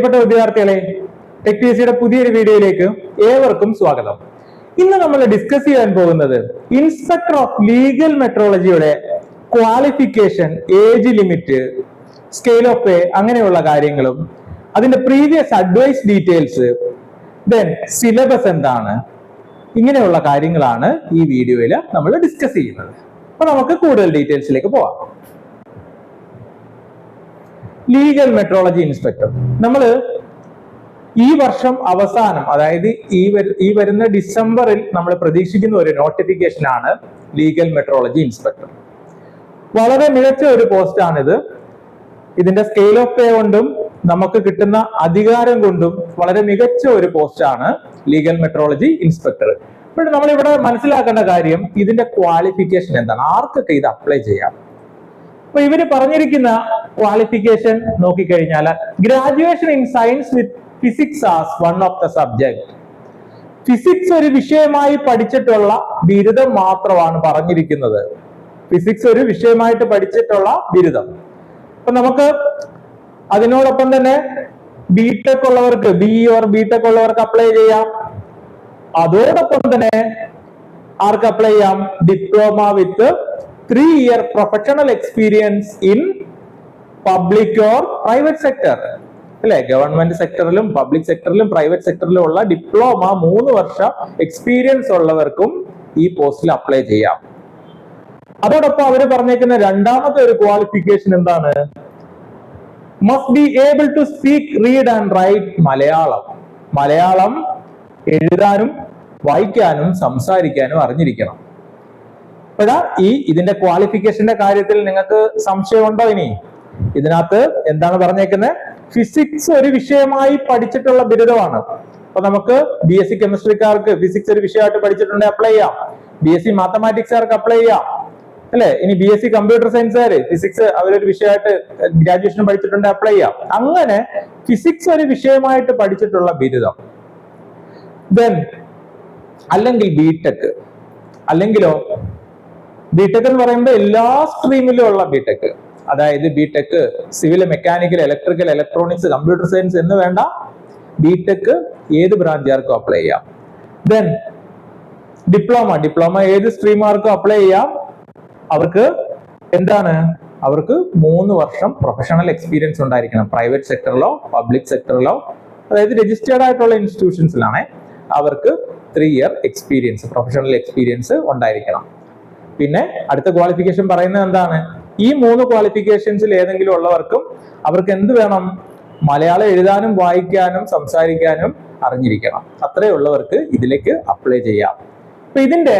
പ്രിയപ്പെട്ട വിദ്യാർത്ഥികളെ tech P S സിയുടെ പുതിയൊരു വീഡിയോയിലേക്ക് ഏവർക്കും സ്വാഗതം. ഇന്ന് നമ്മൾ ഡിസ്കസ് ചെയ്യാൻ പോകുന്നത് inspector of legal മെട്രോളജിയുടെ qualification age limit scale of pay അങ്ങനെയുള്ള കാര്യങ്ങളും അതിന്റെ previous advise details then syllabus എന്താണ് ഇങ്ങനെയുള്ള കാര്യങ്ങളാണ് ഈ വീഡിയോയിൽ നമ്മൾ ഡിസ്കസ് ചെയ്യുന്നത്. അപ്പൊ നമുക്ക് കൂടുതൽ ഡീറ്റെയിൽസിലേക്ക് പോവാം. ലീഗൽ മെട്രോളജി ഇൻസ്പെക്ടർ നമ്മൾ ഈ വർഷം അവസാനം അതായത് ഈ ഈ വരുന്ന ഡിസംബറിൽ നമ്മൾ പ്രതീക്ഷിക്കുന്ന ഒരു നോട്ടിഫിക്കേഷൻ ആണ് ലീഗൽ മെട്രോളജി ഇൻസ്പെക്ടർ വളരെ മികച്ച ഒരു പോസ്റ്റാണിത് ഇതിന്റെ സ്കെയിൽ ഓഫ് പേ കൊണ്ടും നമുക്ക് കിട്ടുന്ന അധികാരം കൊണ്ടും വളരെ മികച്ച ഒരു പോസ്റ്റാണ് ലീഗൽ മെട്രോളജി ഇൻസ്പെക്ടർ ഇപ്പോൾ നമ്മൾ ഇവിടെ മനസ്സിലാക്കേണ്ട കാര്യം ഇതിന്റെ ക്വാളിഫിക്കേഷൻ എന്താണ്? ആർക്കൊക്കെ ഇത് അപ്ലൈ ചെയ്യാം? അപ്പൊ ഇവർ പറഞ്ഞിരിക്കുന്ന ക്വാളിഫിക്കേഷൻ നോക്കിക്കഴിഞ്ഞാൽ graduation in science with physics as one of the subject physics ഒരു വിഷയമായി പഠിച്ചിട്ടുള്ള ബിരുദം മാത്രമാണ് പറഞ്ഞിരിക്കുന്നത്. ഫിസിക്സ് ഒരു വിഷയമായിട്ട് പഠിച്ചിട്ടുള്ള ബിരുദം. അപ്പൊ നമുക്ക് അതിനോടൊപ്പം തന്നെ ബിടെക് ഉള്ളവർക്ക് ബി ഓർ ബിടെക് ഉള്ളവർക്ക് അപ്ലൈ ചെയ്യാം. അതോടൊപ്പം തന്നെ ആർക്ക് അപ്ലൈ ചെയ്യാം? Diploma with three year professional experience in public or private sector അല്ലെ? ഗവൺമെന്റ് സെക്ടറിലും പബ്ലിക് സെക്ടറിലും പ്രൈവറ്റ് സെക്ടറിലും ഉള്ള ഡിപ്ലോമ മൂന്ന് വർഷം എക്സ്പീരിയൻസ് ഉള്ളവർക്കും ഈ പോസ്റ്റിൽ അപ്ലൈ ചെയ്യാം. അതോടൊപ്പം അവർ പറഞ്ഞേക്കുന്ന രണ്ടാമത്തെ ഒരു ക്വാളിഫിക്കേഷൻ എന്താണ്? Must be able to speak read and write Malayalam. Malayalam എഴുതാനും വായിക്കാനും സംസാരിക്കാനും അറിഞ്ഞിരിക്കണം. അപ്പോഴാ ഈ ഇതിന്റെ ക്വാളിഫിക്കേഷന്റെ കാര്യത്തിൽ നിങ്ങൾക്ക് സംശയമുണ്ടോ ഇനി? ഇതിനകത്ത് എന്താണ് പറഞ്ഞേക്കുന്നത് ഫിസിക്സ് ഒരു വിഷയമായി പഠിച്ചിട്ടുള്ള ബിരുദമാണ്. അപ്പൊ നമുക്ക് ബി എസ് സി കെമിസ്ട്രിക്കാർക്ക് ഫിസിക്സ് ഒരു വിഷയമായിട്ട് പഠിച്ചിട്ടുണ്ടെങ്കിൽ അപ്ലൈ ചെയ്യാം. ബി എസ് സി മാത്തമാറ്റിക്സുകാർക്ക് അപ്ലൈ ചെയ്യാം. അല്ലെ? ഇനി ബി എസ് സി കമ്പ്യൂട്ടർ സയൻസുകാര് ഫിസിക്സ് അവരൊരു വിഷയമായിട്ട് ഗ്രാജുവേഷൻ പഠിച്ചിട്ടുണ്ടെങ്കിൽ അപ്ലൈ ചെയ്യാം. അങ്ങനെ ഫിസിക്സ് ഒരു വിഷയമായിട്ട് പഠിച്ചിട്ടുള്ള ബിരുദം. ദെൻ അല്ലെങ്കിൽ ബിടെക് അല്ലെങ്കിലോ ബിടെക് എന്ന് പറയുമ്പോൾ എല്ലാ സ്ട്രീമിലും ഉള്ള ബിടെക് അതായത് BTech civil mechanical electrical electronics computer science എന്ന് വേണ്ട ബിടെക് ഏത് ബ്രാഞ്ചുകാർക്കും അപ്ലൈ ചെയ്യാം. ദെൻ ഡിപ്ലോമ ഡിപ്ലോമ ഏത് സ്ട്രീമുകാർക്കും അപ്ലൈ ചെയ്യാം. അവർക്ക് എന്താണ്? അവർക്ക് മൂന്ന് വർഷം പ്രൊഫഷണൽ എക്സ്പീരിയൻസ് ഉണ്ടായിരിക്കണം. പ്രൈവറ്റ് സെക്ടറിലോ പബ്ലിക് സെക്ടറിലോ അതായത് രജിസ്റ്റേർഡ് ആയിട്ടുള്ള ഇൻസ്റ്റിറ്റ്യൂഷൻസിലാണേ അവർക്ക് three year experience professional experience ഉണ്ടായിരിക്കണം. പിന്നെ അടുത്ത ക്വാളിഫിക്കേഷൻ പറയുന്നത് എന്താണ്? ഈ മൂന്ന് ക്വാളിഫിക്കേഷൻസിൽ ഏതെങ്കിലും ഉള്ളവർക്കും അവർക്ക് എന്ത് വേണം? മലയാളം എഴുതാനും വായിക്കാനും സംസാരിക്കാനും അറിഞ്ഞിരിക്കണം. അത്രയുള്ളവർക്ക് ഇതിലേക്ക് അപ്ലൈ ചെയ്യാം. അപ്പൊ ഇതിന്റെ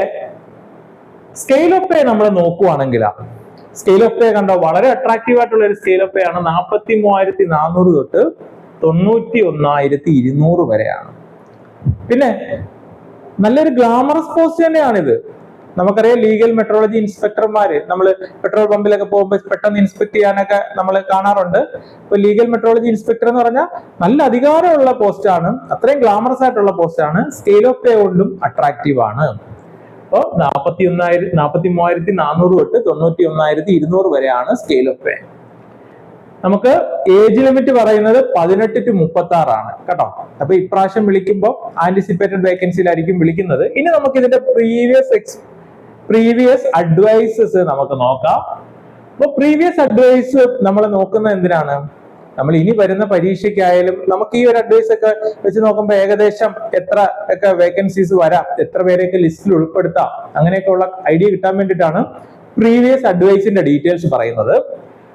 സ്കെയിൽ ഓഫ് പേ നമ്മൾ നോക്കുവാണെങ്കിൽ സ്കെയിൽ ഓഫ് പേ കണ്ടോ? വളരെ അട്രാക്റ്റീവ് ആയിട്ടുള്ള ഒരു സ്കെയിൽ ഓഫ് പേ ആണ് നാൽപ്പത്തി മൂവായിരത്തി നാനൂറ് തൊട്ട് തൊണ്ണൂറ്റി ഒന്നായിരത്തി ഇരുന്നൂറ് വരെയാണ്. പിന്നെ നല്ലൊരു ഗ്ലാമറസ് പോസ്റ്റ് തന്നെയാണിത്. നമുക്കറിയാം ലീഗൽ മെട്രോളജി ഇൻസ്പെക്ടർമാര് നമ്മൾ പെട്രോൾ പമ്പിലൊക്കെ പോകുമ്പോൾ പെട്ടെന്ന് ഇൻസ്പെക്ട് ചെയ്യാനൊക്കെ നമ്മൾ കാണാറുണ്ട്. ഇപ്പൊ ലീഗൽ മെട്രോളജി ഇൻസ്പെക്ടർ എന്ന് പറഞ്ഞാൽ നല്ല അധികാരമുള്ള പോസ്റ്റാണ് അത്രയും ഗ്ലാമറസ് ആയിട്ടുള്ള പോസ്റ്റാണ് സ്കെയിൽ ഓഫ് പേ കൊണ്ടും അട്രാക്റ്റീവ് ആണ്. അപ്പോൾ നാൽപ്പത്തി ഒന്നായിരത്തി നാൽപ്പത്തി മൂവായിരത്തി നാനൂറ് തൊട്ട് തൊണ്ണൂറ്റി ഒന്നായിരത്തി ഇരുന്നൂറ് വരെയാണ് സ്കെയിൽ ഓഫ് പേ നമുക്ക് ഏജ് ലിമിറ്റ് പറയുന്നത് പതിനെട്ട് ടു മുപ്പത്തി ആറാണ് കേട്ടോ? അപ്പൊ ഇപ്രാവശ്യം വിളിക്കുമ്പോൾ ആന്റിസിപ്പേറ്റഡ് വേക്കൻസിയിലായിരിക്കും വിളിക്കുന്നത്. ഇനി നമുക്ക് ഇതിന്റെ പ്രീവിയസ് എക്സ് പ്രീവിയസ് അഡ്വൈസസ് നമുക്ക് നോക്കാം. അപ്പൊ പ്രീവിയസ് അഡ്വൈസ് നമ്മൾ നോക്കുന്നത് എന്തിനാണ്? നമ്മൾ ഇനി വരുന്ന പരീക്ഷയ്ക്കായാലും നമുക്ക് ഈ ഒരു അഡ്വൈസ് ഒക്കെ വെച്ച് നോക്കുമ്പോൾ ഏകദേശം എത്ര ഒക്കെ വേക്കൻസീസ് വരാം എത്ര പേരെയൊക്കെ ലിസ്റ്റിൽ ഉൾപ്പെടുത്താം അങ്ങനെയൊക്കെ ഉള്ള ഐഡിയ കിട്ടാൻ വേണ്ടിയിട്ടാണ് പ്രീവിയസ് അഡ്വൈസിന്റെ ഡീറ്റെയിൽസ് പറയുന്നത്.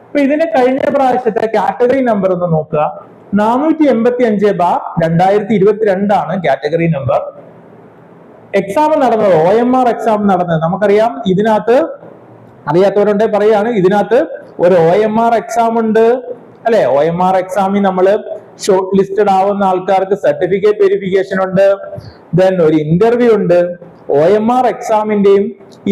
അപ്പൊ ഇതിന് കഴിഞ്ഞ പ്രാവശ്യത്തെ കാറ്റഗറി നമ്പർ ഒന്ന് നോക്കുക. നാനൂറ്റി എൺപത്തി അഞ്ച് ബാർ രണ്ടായിരത്തി ഇരുപത്തിരണ്ടാണ് കാറ്റഗറി നമ്പർ എക്സാം നടന്നത് ഒ എം ആർ എക്സാം നടന്നത്. നമുക്കറിയാം ഇതിനകത്ത് അറിയാത്തവരുണ്ടെ പറയാണ് ഇതിനകത്ത് ഒരു ഒ എം ആർ എക്സാം ഉണ്ട്. അല്ലെ? ഒ എം ആർ എക്സാമിൽ നമ്മൾ ഷോർട്ട് ലിസ്റ്റഡ് ആവുന്ന ആൾക്കാർക്ക് സർട്ടിഫിക്കറ്റ് വെരിഫിക്കേഷൻ ഉണ്ട്. ദെൻ ഒരു ഇന്റർവ്യൂ ഉണ്ട്. ഒ എം ആർ എക്സാമിന്റെയും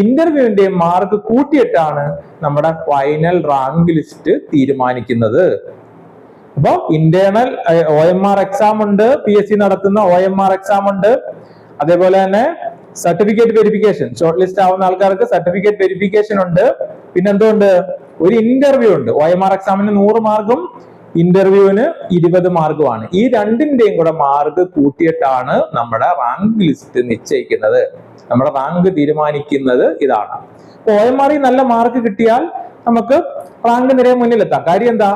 ഇന്റർവ്യൂവിന്റെയും മാർക്ക് കൂട്ടിയിട്ടാണ് നമ്മുടെ ഫൈനൽ റാങ്ക് ലിസ്റ്റ് തീരുമാനിക്കുന്നത്. അപ്പോ internal O M R exam ഉണ്ട്. പി എസ് സി നടത്തുന്ന ഒ എം ആർ എക്സാം ഉണ്ട്. അതേപോലെ തന്നെ സർട്ടിഫിക്കറ്റ് വെരിഫിക്കേഷൻ ഷോർട്ട് ലിസ്റ്റ് ആവുന്ന ആൾക്കാർക്ക് സർട്ടിഫിക്കറ്റ് വെരിഫിക്കേഷൻ ഉണ്ട്. പിന്നെ എന്തുകൊണ്ട് ഒരു ഇന്റർവ്യൂ ഉണ്ട്. ഒ എം ആർ എക്സാമിന് നൂറ് മാർക്കും ഇന്റർവ്യൂവിന് ഇരുപത് മാർക്കുമാണ്. ഈ രണ്ടിന്റെയും കൂടെ മാർക്ക് കൂട്ടിയിട്ടാണ് നമ്മുടെ റാങ്ക് ലിസ്റ്റ് നിശ്ചയിക്കുന്നത്. നമ്മുടെ റാങ്ക് തീരുമാനിക്കുന്നത് ഇതാണ്. ഒ എം ആർ നല്ല മാർക്ക് കിട്ടിയാൽ നമുക്ക് റാങ്ക് നിരയെ മുന്നിലെത്താം. കാര്യം എന്താ?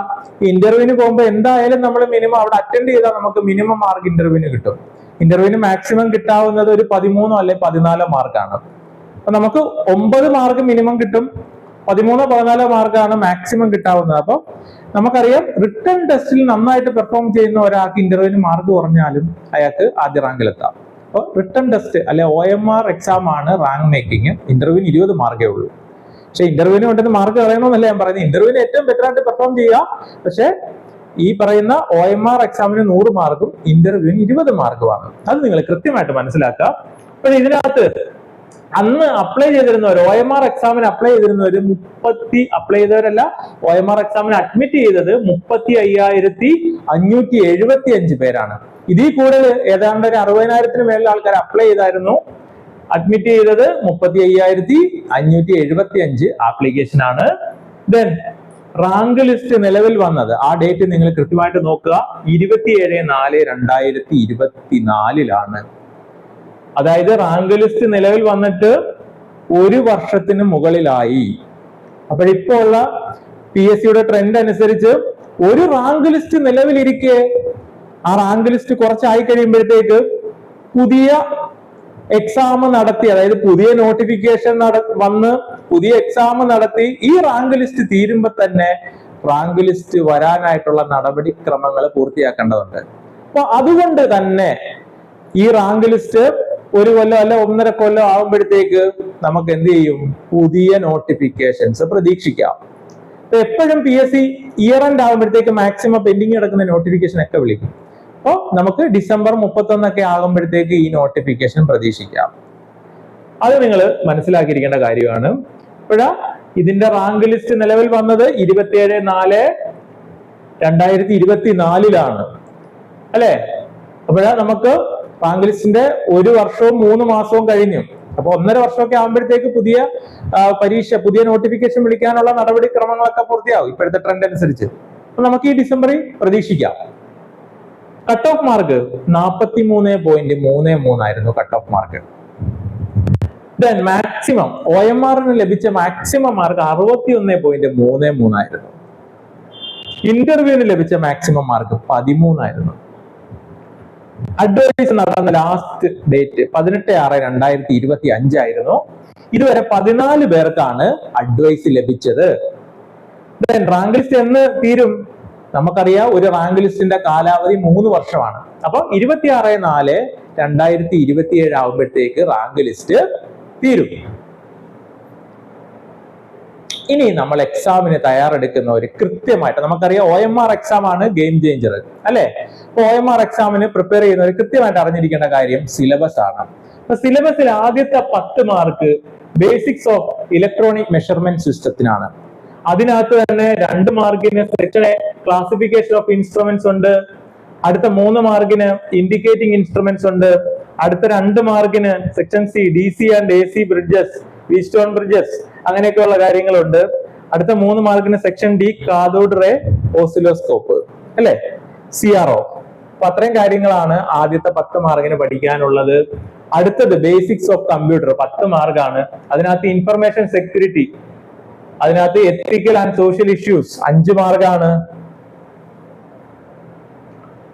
ഇന്റർവ്യൂവിന് പോകുമ്പോൾ എന്തായാലും നമ്മൾ മിനിമം അവിടെ അറ്റൻഡ് ചെയ്താൽ നമുക്ക് മിനിമം മാർക്ക് ഇന്റർവ്യൂവിന് കിട്ടും. ഇന്റർവ്യൂവിന് മാക്സിമം കിട്ടാവുന്നത് ഒരു പതിമൂന്നോ അല്ലെ പതിനാലോ മാർക്കാണ്. അപ്പൊ നമുക്ക് ഒമ്പത് മാർക്ക് മിനിമം കിട്ടും. പതിമൂന്നോ പതിനാലോ മാർക്കാണ് മാക്സിമം കിട്ടാവുന്നത്. അപ്പൊ നമുക്കറിയാം റിട്ടേൺ ടെസ്റ്റിൽ നന്നായിട്ട് പെർഫോം ചെയ്യുന്ന ഒരാൾക്ക് ഇന്റർവ്യൂവിന് മാർക്ക് കുറഞ്ഞാലും അയാൾക്ക് ആദ്യ റാങ്കിലെത്താം. അപ്പോൾ റിട്ടേൺ ടെസ്റ്റ് അല്ലെ ഒ എം ആർ എക്സാം ആണ് റാങ്ക് മേക്കിംഗ് ഇന്റർവ്യൂവിന് ഇരുപത് മാർക്കേ ഉള്ളൂ. പക്ഷെ ഇന്റർവ്യൂവിന് വേണ്ടുന്ന മാർക്ക് കളയണമെന്നല്ല ഞാൻ പറയുന്നത്. ഇന്റർവ്യൂവിന് ഏറ്റവും ബെറ്റർ ആയിട്ട് പെർഫോം ചെയ്യുക. പക്ഷെ ഈ പറയുന്ന ഒ എം ആർ എക്സാമിന് നൂറ് മാർക്കും ഇന്റർവ്യൂവിന് ഇരുപത് മാർക്കുമാണ് അത് നിങ്ങൾ കൃത്യമായിട്ട് മനസ്സിലാക്കുക. പക്ഷെ ഇതിനകത്ത് അന്ന് അപ്ലൈ ചെയ്തിരുന്നവർ ഒ എം ആർ എക്സാമിന് അപ്ലൈ ചെയ്തിരുന്നവർ മുപ്പത്തി അപ്ലൈ ചെയ്തവരല്ല ഒ എം ആർ എക്സാമിന് അഡ്മിറ്റ് ചെയ്തത് മുപ്പത്തി അയ്യായിരത്തി അഞ്ഞൂറ്റി എഴുപത്തി അഞ്ച് പേരാണ്. ഇതിൽ കൂടുതൽ ഏതാണ്ട് ഒരു അറുപതിനായിരത്തിന് മേളിൽ ആൾക്കാർ അപ്ലൈ ചെയ്തായിരുന്നു. അഡ്മിറ്റ് ചെയ്തത് മുപ്പത്തി അയ്യായിരത്തി അഞ്ഞൂറ്റി എഴുപത്തി അഞ്ച് ആപ്ലിക്കേഷൻ ആണ്. ദെൻ റാങ്ക് ലിസ്റ്റ് നിലവിൽ വന്നത് ആ ഡേറ്റ് നിങ്ങൾ കൃത്യമായിട്ട് നോക്കുക. ഇരുപത്തിയേഴ് നാല് രണ്ടായിരത്തി ഇരുപത്തിനാലിലാണ് അതായത് റാങ്ക് ലിസ്റ്റ് നിലവിൽ വന്നിട്ട് ഒരു വർഷത്തിന് മുകളിലായി. അപ്പോഴിപ്പോ ഉള്ള പി എസ് സിയുടെ ട്രെൻഡ് അനുസരിച്ച് ഒരു റാങ്ക് ലിസ്റ്റ് നിലവിലിരിക്കെ. ആ റാങ്ക് ലിസ്റ്റ് കുറച്ചായി കഴിയുമ്പോഴത്തേക്ക് പുതിയ എക്സാം നടത്തി അതായത് പുതിയ നോട്ടിഫിക്കേഷൻ നട വന്ന് പുതിയ എക്സാം നടത്തി ഈ റാങ്ക് ലിസ്റ്റ് തീരുമ്പോൾ തന്നെ റാങ്ക് ലിസ്റ്റ് വരാനായിട്ടുള്ള നടപടിക്രമങ്ങൾ പൂർത്തിയാക്കേണ്ടതുണ്ട്. അപ്പൊ അതുകൊണ്ട് തന്നെ ഈ റാങ്ക് ലിസ്റ്റ് ഒരു കൊല്ലം അല്ല ഒന്നര കൊല്ലം ആകുമ്പോഴത്തേക്ക് നമുക്ക് എന്ത് ചെയ്യും? പുതിയ നോട്ടിഫിക്കേഷൻസ് പ്രതീക്ഷിക്കാം. അപ്പൊ എപ്പോഴും P S C year end ആകുമ്പോഴത്തേക്ക് മാക്സിമം പെൻഡിങ് കിടക്കുന്ന നോട്ടിഫിക്കേഷൻ ഒക്കെ വിളിക്കും. അപ്പോൾ നമുക്ക് ഡിസംബർ മുപ്പത്തൊന്നൊക്കെ ആകുമ്പോഴത്തേക്ക് ഈ നോട്ടിഫിക്കേഷൻ പ്രതീക്ഷിക്കാം. അത് നിങ്ങൾ മനസ്സിലാക്കിയിരിക്കേണ്ട കാര്യമാണ്. ഇപ്പോഴാ ഇതിന്റെ റാങ്ക് ലിസ്റ്റ് നിലവിൽ വന്നത് ഇരുപത്തിയേഴ് നാല് രണ്ടായിരത്തി ഇരുപത്തി നാലിലാണ് അല്ലേ? അപ്പോഴാ നമുക്ക് റാങ്ക് ലിസ്റ്റിന്റെ ഒരു വർഷവും മൂന്ന് മാസവും കഴിഞ്ഞു. അപ്പൊ ഒന്നര വർഷമൊക്കെ ആകുമ്പോഴത്തേക്ക് പുതിയ പരീക്ഷ പുതിയ നോട്ടിഫിക്കേഷൻ വിളിക്കാനുള്ള നടപടിക്രമങ്ങളൊക്കെ പൂർത്തിയാവും. ഇപ്പോഴത്തെ ട്രെൻഡ് അനുസരിച്ച്. നമുക്ക് ഈ ഡിസംബറിൽ പ്രതീക്ഷിക്കാം. കട്ട് ഓഫ് മാർക്ക് നാൽപ്പത്തി മൂന്ന് പോയിന്റ് മൂന്ന് മൂന്നായിരുന്നു cut off mark then maximum O M ആറിന് ലഭിച്ച മാക്സിമം മാർക്ക് അറുപത്തി ഒന്ന് പോയിന്റ് മൂന്ന് മൂന്നായിരുന്നു. ഇന്റർവ്യൂവിന് ലഭിച്ച മാക്സിമം മാർക്ക് പതിമൂന്നായിരുന്നു. അഡ്വർട്ടൈസ് നടന്ന ലാസ്റ്റ് ഡേറ്റ് പതിനെട്ട് ആറ് രണ്ടായിരത്തി ഇരുപത്തി അഞ്ചായിരുന്നു ഇതുവരെ പതിനാല് പേർക്കാണ് അഡ്വൈസ് ലഭിച്ചത്. റാങ്ക് ലിസ്റ്റ് എന്ന് തീരും. നമുക്കറിയാം ഒരു റാങ്ക് ലിസ്റ്റിന്റെ കാലാവധി മൂന്ന് വർഷമാണ്. അപ്പൊ ഇരുപത്തി ആറ് നാല് രണ്ടായിരത്തി ഇരുപത്തിയേഴ് ആകുമ്പോഴത്തേക്ക് റാങ്ക് ലിസ്റ്റ് തീരും. ഇനി നമ്മൾ എക്സാമിന് തയ്യാറെടുക്കുന്ന ഒരു കൃത്യമായിട്ട് നമുക്കറിയാം ഒ എം ആർ എക്സാം ആണ് ഗെയിം ചേഞ്ചർ അല്ലെ? അപ്പൊ ഒ എം ആർ എക്സാമിന് പ്രിപ്പയർ ചെയ്യുന്ന ഒരു കൃത്യമായിട്ട് അറിഞ്ഞിരിക്കേണ്ട കാര്യം സിലബസ് ആണ്. അപ്പൊ സിലബസിൽ ആദ്യത്തെ പത്ത് mark basics of electronic measurement സിസ്റ്റത്തിനാണ് അതിനകത്ത് തന്നെ രണ്ട് മാർക്കിന് സെക്ഷനെ ക്ലാസിഫിക്കേഷൻ ഓഫ് ഇൻസ്ട്രുമെന്റ്സ് ഉണ്ട്. അടുത്ത മൂന്ന് മാർക്കിന് ഇൻഡിക്കേറ്റിംഗ് ഇൻസ്ട്രുമെന്റ്സ് ഉണ്ട്. അടുത്ത രണ്ട് മാർക്കിന് section C D C and A C bridges Wheatstone bridges അങ്ങനെയൊക്കെയുള്ള കാര്യങ്ങളുണ്ട്. അടുത്ത മൂന്ന് മാർക്കിന് section D cathode ray oscilloscope അല്ലെ? സിആർഒ അപ്പൊ അത്രയും കാര്യങ്ങളാണ് ആദ്യത്തെ പത്ത് മാർക്കിന് പഠിക്കാനുള്ളത്. അടുത്തത് ബേസിക്സ് ഓഫ് കമ്പ്യൂട്ടർ പത്ത് മാർക്കാണ്. അതിനകത്ത് ഇൻഫർമേഷൻ സെക്യൂരിറ്റി അതിനകത്ത് എത്തിക്കൽ ആൻഡ് സോഷ്യൽ ഇഷ്യൂസ് അഞ്ച് മാർക്കാണ്.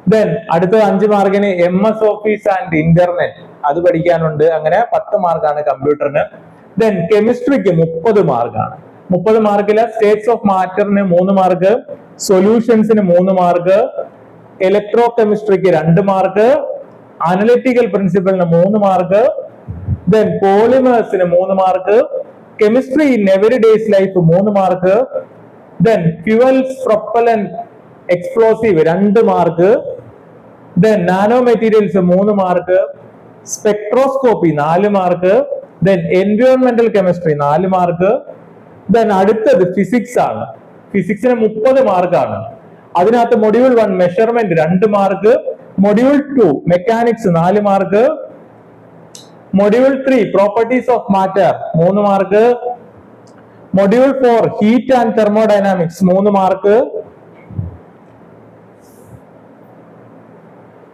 ദെൻ അടുത്ത അഞ്ച് മാർക്കിന് M S office and internet അത് പഠിക്കാനുണ്ട്. അങ്ങനെ പത്ത് മാർക്കാണ് കമ്പ്യൂട്ടറിന് ദെൻ കെമിസ്ട്രിക്ക് മുപ്പത് മാർക്കാണ് മുപ്പത് മാർക്കിൽ സ്റ്റേറ്റ്സ് ഓഫ് മാറ്ററിന് മൂന്ന് മാർക്ക് സൊല്യൂഷൻസിന് മൂന്ന് മാർക്ക് ഇലക്ട്രോ കെമിസ്ട്രിക്ക് രണ്ട് മാർക്ക് അനലിറ്റിക്കൽ പ്രിൻസിപ്പലിന് മൂന്ന് മാർക്ക് ദെൻ പോളിമേഴ്സിന് മൂന്ന് mark chemistry in every days life മൂന്ന് mark then fuels propellant explosive രണ്ട് മാർക്ക് ദെൻ നാനോ മെറ്റീരിയൽസ് മൂന്ന് മാർക്ക് സ്പെക്ട്രോസ്കോപ്പി നാല് മാർക്ക് ദെൻ എൻവയോൺമെന്റൽ കെമിസ്ട്രി നാല് മാർക്ക് ദെൻ അടുത്തത് ഫിസിക്സ് ആണ്. ഫിസിക്സിന് മുപ്പത് മാർക്കാണ് അതിനകത്ത് മൊഡ്യൂൾ വൺ മെഷർമെന്റ് രണ്ട് മാർക്ക് മൊഡ്യൂൾ ടു മെക്കാനിക്സ് നാല് mark module three properties of matter മൂന്ന് mark module four heat and thermodynamics മൂന്ന് mark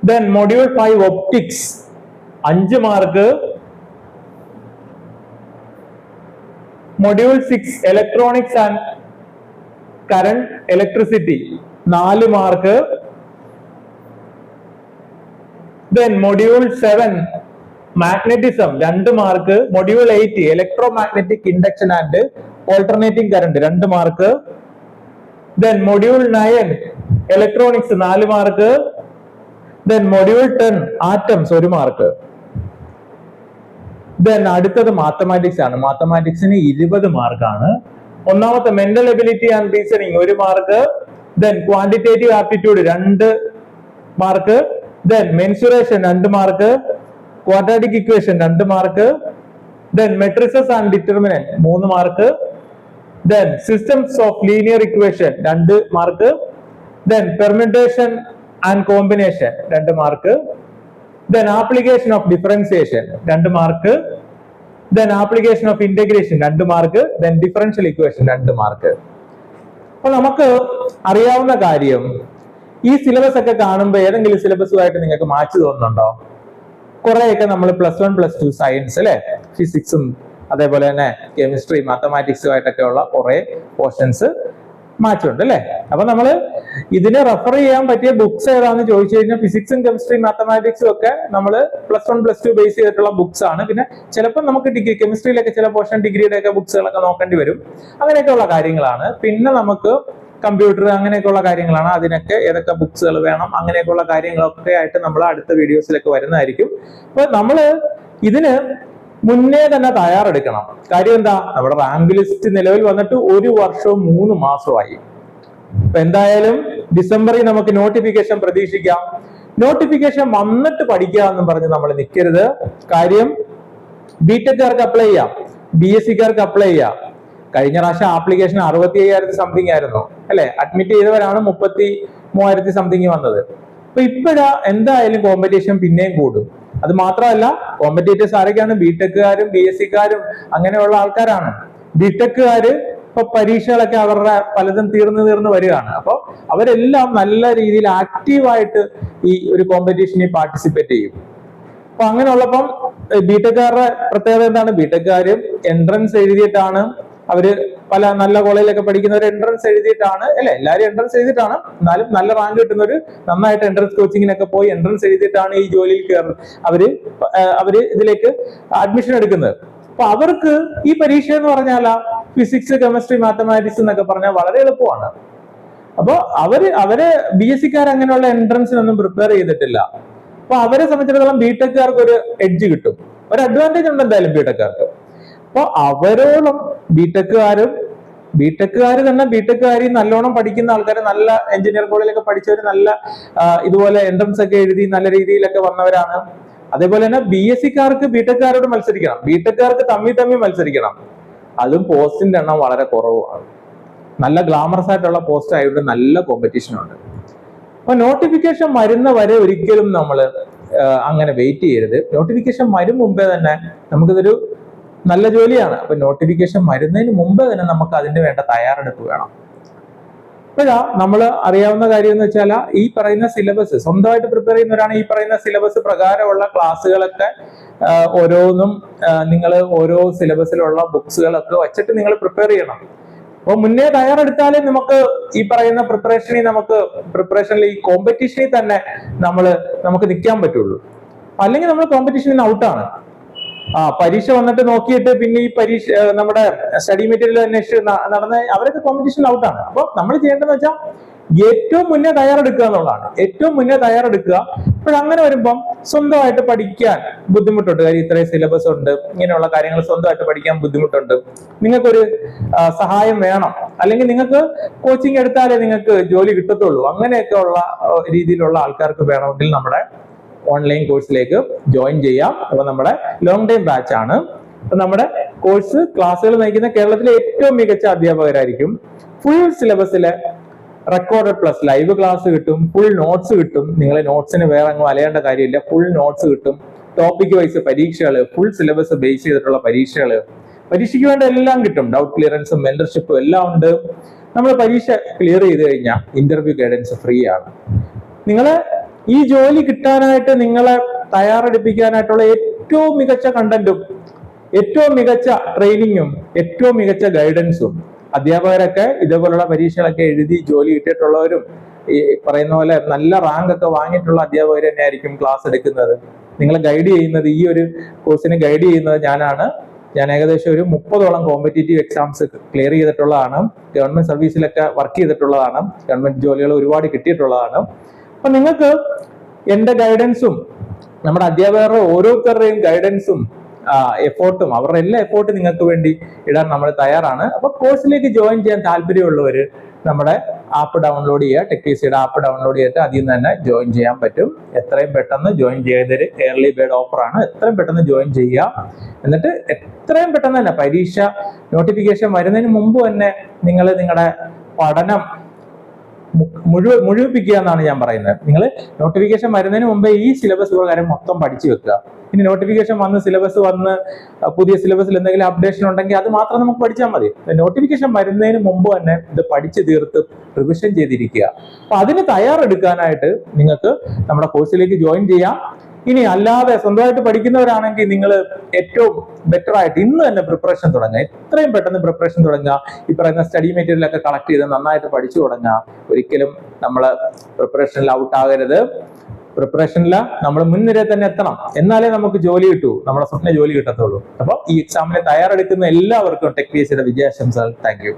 then module five optics അഞ്ച് mark module six electronics and current electricity നാല് mark then module seven magnetism രണ്ട് mark module eight electro magnetic induction and alternating current രണ്ട് mark then module nine electronics നാല് mark then module ten atoms ഒരു mark then അടുത്തത് mathematics ആണ്. മാത്തമാറ്റിക്സിന് ഇരുപത് മാർക്കാണ് ഒന്നാമത്തെ മെന്റൽ എബിലിറ്റി ആൻഡ് റീസണിങ് ഒരു മാർക്ക് ദെൻ ക്വാണ്ടിറ്റേറ്റീവ് ആപ്റ്റിറ്റ്യൂഡ് രണ്ട് മാർക്ക് ദെൻ മെൻസുറേഷൻ രണ്ട് മാർക്ക് ക്വാഡ്രാറ്റിക് ഇക്വേഷൻ രണ്ട് mark then matrices and determinant മൂന്ന് mark then systems of linear equation രണ്ട് mark then permutation and combination രണ്ട് mark then application of differentiation രണ്ട് mark then application of integration രണ്ട് mark then differential equation രണ്ട് mark അപ്പൊ നമുക്ക് അറിയാവുന്ന കാര്യം ഈ സിലബസ് ഒക്കെ കാണുമ്പോൾ ഏതെങ്കിലും സിലബസുമായിട്ട് നിങ്ങൾക്ക് മാച്ച് തോന്നുന്നുണ്ടോ? കുറെയൊക്കെ നമ്മൾ plus one plus two science അല്ലെ? ഫിസിക്സും അതേപോലെ തന്നെ കെമിസ്ട്രി മാത്തമാറ്റിക്സുമായിട്ടൊക്കെ ഉള്ള കുറെ പോർഷൻസ് മാച്ചുണ്ട് അല്ലെ? അപ്പൊ നമ്മൾ ഇതിനെ റെഫർ ചെയ്യാൻ പറ്റിയ ബുക്സ് ഏതാണെന്ന് ചോദിച്ചു കഴിഞ്ഞാൽ ഫിസിക്സും കെമിസ്ട്രിയും മാത്തമാറ്റിക്സും ഒക്കെ നമ്മൾ plus one plus two base ചെയ്തിട്ടുള്ള ബുക്സ് ആണ്. പിന്നെ ചിലപ്പോൾ നമുക്ക് ഡിഗ്രി കെമിസ്ട്രിയിലൊക്കെ ചില പോർഷൻ ഡിഗ്രിയുടെ ഒക്കെ ബുക്സുകളൊക്കെ നോക്കേണ്ടി വരും. അങ്ങനെയൊക്കെയുള്ള കാര്യങ്ങളാണ്. പിന്നെ നമുക്ക് കമ്പ്യൂട്ടർ അങ്ങനെയൊക്കെയുള്ള കാര്യങ്ങളാണ്. അതിനൊക്കെ ഏതൊക്കെ ബുക്സുകൾ വേണം അങ്ങനെയൊക്കെയുള്ള കാര്യങ്ങളൊക്കെ ആയിട്ട് നമ്മൾ അടുത്ത വീഡിയോസിലൊക്കെ വരുന്നതായിരിക്കും. അപ്പൊ നമ്മൾ ഇതിന് മുന്നേ തന്നെ തയ്യാറെടുക്കണം. കാര്യം എന്താ? നമ്മുടെ റാങ്ക് ലിസ്റ്റ് നിലവിൽ വന്നിട്ട് ഒരു വർഷവും മൂന്ന് മാസമായി അപ്പൊ എന്തായാലും ഡിസംബറിൽ നമുക്ക് നോട്ടിഫിക്കേഷൻ പ്രതീക്ഷിക്കാം. നോട്ടിഫിക്കേഷൻ വന്നിട്ട് പഠിക്കുക എന്നും പറഞ്ഞ് നമ്മൾ നിൽക്കരുത് കാര്യം ബി ടെക്കാർക്ക് അപ്ലൈ ചെയ്യാം. ബി എസ് സിക്കാർക്ക് അപ്ലൈ ചെയ്യാം. കഴിഞ്ഞ പ്രാവശ്യം ആപ്ലിക്കേഷൻ അറുപത്തി അയ്യായിരത്തി സംതിങ് ആയിരുന്നു. അല്ലെ? അഡ്മിറ്റ് ചെയ്തവരാണ് മുപ്പത്തി മൂവായിരത്തി സംതിങ് വന്നത്. അപ്പൊ ഇപ്പോഴാ എന്തായാലും കോമ്പറ്റീഷൻ പിന്നെയും കൂടും. അത് മാത്രമല്ല കോമ്പറ്റേറ്റേഴ്സ് ആരൊക്കെയാണ്? ബിടെക്കുകാരും ബി എസ് സിക്കാരും അങ്ങനെയുള്ള ആൾക്കാരാണ്. ബിടെക്കുകാര് ഇപ്പൊ പരീക്ഷകളൊക്കെ അവരുടെ പലതും തീർന്നു തീർന്നു വരികയാണ്. അപ്പൊ അവരെല്ലാം നല്ല രീതിയിൽ ആക്റ്റീവായിട്ട് ഈ ഒരു കോമ്പറ്റീഷനിൽ പാർട്ടിസിപ്പേറ്റ് ചെയ്യും. അപ്പൊ അങ്ങനെയുള്ളപ്പം ബിടെക്കുകാരുടെ പ്രത്യേകത എന്താണ്? ബിടെക്കുകാരും എൻട്രൻസ് എഴുതിയിട്ടാണ് അവർ പല നല്ല കോളേജിലൊക്കെ പഠിക്കുന്നവർ എൻട്രൻസ് എഴുതിയിട്ടാണ് അല്ലെ? എല്ലാവരും എൻട്രൻസ് എഴുതിയിട്ടാണ്. എന്നാലും നല്ല റാങ്ക് കിട്ടുന്നവർ നന്നായിട്ട് എൻട്രൻസ് കോച്ചിങ്ങിനൊക്കെ പോയി എൻട്രൻസ് എഴുതിയിട്ടാണ് ഈ ജോലിയിൽ കയറുന്നത്. അവർ അവർ ഇതിലേക്ക് അഡ്മിഷൻ എടുക്കുന്നത്. അപ്പൊ അവർക്ക് ഈ പരീക്ഷ എന്ന് പറഞ്ഞാൽ ഫിസിക്സ് കെമിസ്ട്രി മാത്തമാറ്റിക്സ് എന്നൊക്കെ പറഞ്ഞാൽ വളരെ എളുപ്പമാണ്. അപ്പൊ അവർ അവർ ബി എസ് സിക്കാർ അങ്ങനെയുള്ള എൻട്രൻസിനൊന്നും പ്രിപ്പയർ ചെയ്തിട്ടില്ല. അപ്പൊ അവരെ സംബന്ധിച്ചിടത്തോളം ബിടെക്കാർക്ക് ഒരു എഡ്ജ് കിട്ടും. ഒരു അഡ്വാന്റേജ് ഉണ്ട് എന്തായാലും ബിടെക്കാർക്ക് അപ്പൊ അവരോളം ബിടെക്കുകാരും ബിടെക്കുകാർ തന്നെ ബിടെക്കുകാരി നല്ലോണം പഠിക്കുന്ന ആൾക്കാർ നല്ല എഞ്ചിനീയർ കോളേജിലൊക്കെ പഠിച്ചവർ നല്ല ഇതുപോലെ എൻട്രൻസ് ഒക്കെ എഴുതി നല്ല രീതിയിലൊക്കെ വന്നവരാണ്. അതേപോലെ തന്നെ ബി എസ് സിക്കാർക്ക് ബിടെക്കാരോട് മത്സരിക്കണം. ബിടെക്കുകാർക്ക് തമ്മി തമ്മി മത്സരിക്കണം. അതും പോസ്റ്റിന്റെ എണ്ണം വളരെ കുറവാണ് നല്ല ഗ്ലാമറസ് ആയിട്ടുള്ള പോസ്റ്റ് ആയതുകൊണ്ട് നല്ല കോമ്പറ്റീഷൻ ഉണ്ട്. അപ്പൊ നോട്ടിഫിക്കേഷൻ വരുന്ന വരെ ഒരിക്കലും നമ്മൾ അങ്ങനെ വെയിറ്റ് ചെയ്യരുത്. നോട്ടിഫിക്കേഷൻ വരും മുമ്പേ തന്നെ നമുക്കിതൊരു നല്ല ജോലിയാണ്. അപ്പൊ നോട്ടിഫിക്കേഷൻ വരുന്നതിന് മുമ്പ് തന്നെ നമുക്ക് അതിന് വേണ്ട തയ്യാറെടുപ്പ് വേണം. ഇപ്പോഴാ നമ്മൾ അറിയാവുന്ന കാര്യം എന്ന് വെച്ചാൽ ഈ പറയുന്ന സിലബസ് സ്വന്തമായിട്ട് പ്രിപ്പയർ ചെയ്യുന്നവരാണ് ഈ പറയുന്ന സിലബസ് പ്രകാരമുള്ള ക്ലാസ്സുകളൊക്കെ ഓരോന്നും നിങ്ങൾ ഓരോ സിലബസിലുള്ള ബുക്സുകളൊക്കെ വെച്ചിട്ട് നിങ്ങൾ പ്രിപ്പയർ ചെയ്യണം. അപ്പൊ മുന്നേ തയ്യാറെടുത്താലേ നമുക്ക് ഈ പറയുന്ന പ്രിപ്പറേഷനിൽ നമുക്ക് പ്രിപ്പറേഷനിൽ ഈ കോമ്പറ്റീഷനിൽ തന്നെ നമ്മൾ നമുക്ക് നിൽക്കാൻ പറ്റുള്ളൂ. അല്ലെങ്കിൽ നമ്മൾ കോമ്പറ്റീഷനിൽ നിന്ന് ഔട്ടാണ് ആ പരീക്ഷ വന്നിട്ട് നോക്കിയിട്ട് പിന്നെ ഈ പരീക്ഷ നമ്മുടെ സ്റ്റഡി മെറ്റീരിയൽ അന്വേഷിച്ച് നടന്ന അവരൊക്കെ കോമ്പറ്റീഷൻ ഔട്ടാണ് അപ്പൊ നമ്മൾ ചെയ്യേണ്ടതെന്ന് വെച്ചാൽ ഏറ്റവും മുന്നേ തയ്യാറെടുക്കുക എന്നുള്ളതാണ്. ഏറ്റവും മുന്നേ തയ്യാറെടുക്കുക. അങ്ങനെ വരുമ്പം സ്വന്തമായിട്ട് പഠിക്കാൻ ബുദ്ധിമുട്ടുണ്ട്. കാര്യം ഇത്രയും സിലബസ് ഉണ്ട്. ഇങ്ങനെയുള്ള കാര്യങ്ങൾ സ്വന്തമായിട്ട് പഠിക്കാൻ ബുദ്ധിമുട്ടുണ്ട്. നിങ്ങൾക്കൊരു സഹായം വേണം. അല്ലെങ്കിൽ നിങ്ങൾക്ക് കോച്ചിങ് എടുത്താലേ നിങ്ങൾക്ക് ജോലി കിട്ടത്തുള്ളൂ. അങ്ങനെയൊക്കെ ഉള്ള രീതിയിലുള്ള ആൾക്കാർക്ക് വേണമെങ്കിൽ നമ്മുടെ ഓൺലൈൻ കോഴ്സിലേക്ക് ജോയിൻ ചെയ്യാം. അപ്പൊ നമ്മുടെ ലോങ് ടൈം ബാച്ച് ആണ്. നമ്മുടെ കോഴ്സ് ക്ലാസ്സുകൾ നയിക്കുന്ന കേരളത്തിലെ ഏറ്റവും മികച്ച അധ്യാപകരായിരിക്കും. ഫുൾ സിലബസിലെ റെക്കോർഡ് പ്ലസ് ലൈവ് ക്ലാസ് കിട്ടും. ഫുൾ നോട്ട്സ് കിട്ടും. നിങ്ങൾ നോട്ട്സിന് വേറെ അങ്ങ് വലയേണ്ട കാര്യമില്ല. ഫുൾ നോട്ട്സ് കിട്ടും. ടോപ്പിക് വൈസ് പരീക്ഷകൾ ഫുൾ സിലബസ് ബേസ് ചെയ്തിട്ടുള്ള പരീക്ഷകൾ. പരീക്ഷയ്ക്ക് വേണ്ട എല്ലാം കിട്ടും. ഡൗട്ട് ക്ലിയറൻസും മെന്റർഷിപ്പും എല്ലാം ഉണ്ട്. നമ്മൾ പരീക്ഷ ക്ലിയർ ചെയ്ത് കഴിഞ്ഞാൽ ഇന്റർവ്യൂ ഗൈഡൻസ് ഫ്രീ ആണ്. നിങ്ങൾ ഈ ജോലി കിട്ടാനായിട്ട് നിങ്ങളെ തയ്യാറെടുപ്പിക്കാനായിട്ടുള്ള ഏറ്റവും മികച്ച കണ്ടന്റും ഏറ്റവും മികച്ച ട്രെയിനിങ്ങും ഏറ്റവും മികച്ച ഗൈഡൻസും അധ്യാപകരൊക്കെ ഇതേപോലുള്ള പരീക്ഷകളൊക്കെ എഴുതി ജോലി കിട്ടിയിട്ടുള്ളവരും ഈ പറയുന്ന പോലെ നല്ല റാങ്ക് ഒക്കെ വാങ്ങിയിട്ടുള്ള അധ്യാപകർ തന്നെയായിരിക്കും ക്ലാസ് എടുക്കുന്നത്. നിങ്ങളെ ഗൈഡ് ചെയ്യുന്നത് ഈ ഒരു കോഴ്സിനെ ഗൈഡ് ചെയ്യുന്നത് ഞാനാണ്. ഞാൻ ഏകദേശം ഒരു മുപ്പതോളം കോമ്പറ്റേറ്റീവ് എക്സാംസ് ക്ലിയർ ചെയ്തിട്ടുള്ളതാണ്. ഗവൺമെന്റ് സർവീസിലൊക്കെ വർക്ക് ചെയ്തിട്ടുള്ളതാണ്. ഗവൺമെന്റ് ജോലികൾ ഒരുപാട് കിട്ടിയിട്ടുള്ളതാണ്. അപ്പൊ നിങ്ങൾക്ക് എന്റെ ഗൈഡൻസും നമ്മുടെ അധ്യാപകരുടെ ഓരോരുത്തരുടെയും ഗൈഡൻസും എഫോർട്ടും അവരുടെ എല്ലാ എഫോർട്ടും നിങ്ങൾക്ക് വേണ്ടി ഇടാൻ നമ്മൾ തയ്യാറാണ്. അപ്പൊ കോഴ്സിലേക്ക് ജോയിൻ ചെയ്യാൻ താല്പര്യമുള്ളവര് നമ്മുടെ ആപ്പ് ഡൗൺലോഡ് ചെയ്യുക. ടെക്നീസിയുടെ ആപ്പ് ഡൗൺലോഡ് ചെയ്തിട്ട് അതിൽ നിന്ന് തന്നെ ജോയിൻ ചെയ്യാൻ പറ്റും. എത്രയും പെട്ടെന്ന് ജോയിൻ ചെയ്തൊരു എയർലി ബേഡ് ഓഫറാണ് എത്രയും പെട്ടെന്ന് ജോയിൻ ചെയ്യുക. എന്നിട്ട് എത്രയും പെട്ടെന്ന് തന്നെ പരീക്ഷ നോട്ടിഫിക്കേഷൻ വരുന്നതിന് മുമ്പ് തന്നെ നിങ്ങൾ നിങ്ങളുടെ പഠനം മുഴുവ മുഴുവിപ്പിക്കുക എന്നാണ് ഞാൻ പറയുന്നത്. നിങ്ങൾ നോട്ടിഫിക്കേഷൻ വരുന്നതിന് മുമ്പേ ഈ സിലബസ് പ്രകാരം മൊത്തം പഠിച്ചു വെക്കുക. ഇനി നോട്ടിഫിക്കേഷൻ വന്ന് സിലബസ് വന്ന് പുതിയ സിലബസിൽ എന്തെങ്കിലും അപ്ഡേഷൻ ഉണ്ടെങ്കിൽ അത് മാത്രം നമുക്ക് പഠിച്ചാൽ മതി. നോട്ടിഫിക്കേഷൻ വരുന്നതിന് മുമ്പ് തന്നെ ഇത് പഠിച്ച് തീർത്ത് റിവിഷൻ ചെയ്തിരിക്കുക. അപ്പൊ അതിന് തയ്യാറെടുക്കാനായിട്ട് നിങ്ങൾക്ക് നമ്മുടെ കോഴ്സിലേക്ക് ജോയിൻ ചെയ്യാം. ഇനി അല്ലാതെ സ്വന്തമായിട്ട് പഠിക്കുന്നവരാണെങ്കിൽ നിങ്ങൾ ഏറ്റവും ബെറ്റർ ആയിട്ട് ഇന്ന് തന്നെ പ്രിപ്പറേഷൻ തുടങ്ങുക. എത്രയും പെട്ടെന്ന് പ്രിപ്പറേഷൻ തുടങ്ങുക. ഈ പറയുന്ന സ്റ്റഡി മെറ്റീരിയലൊക്കെ കളക്ട് ചെയ്ത് നന്നായിട്ട് പഠിച്ചു തുടങ്ങുക. ഒരിക്കലും നമ്മൾ പ്രിപ്പറേഷനിൽ ഔട്ട് ആകരുത്. നമ്മൾ മുൻനിരയിൽ തന്നെ എത്തണം. എന്നാലേ നമുക്ക് ജോലി കിട്ടൂ. നമ്മുടെ സ്വപ്ന ജോലി കിട്ടത്തുള്ളൂ. അപ്പോൾ ഈ എക്സാമിനെ തയ്യാറെടുക്കുന്ന എല്ലാവർക്കും ടെക് പി എസ് സിയുടെ വിജയാശംസകൾ താങ്ക്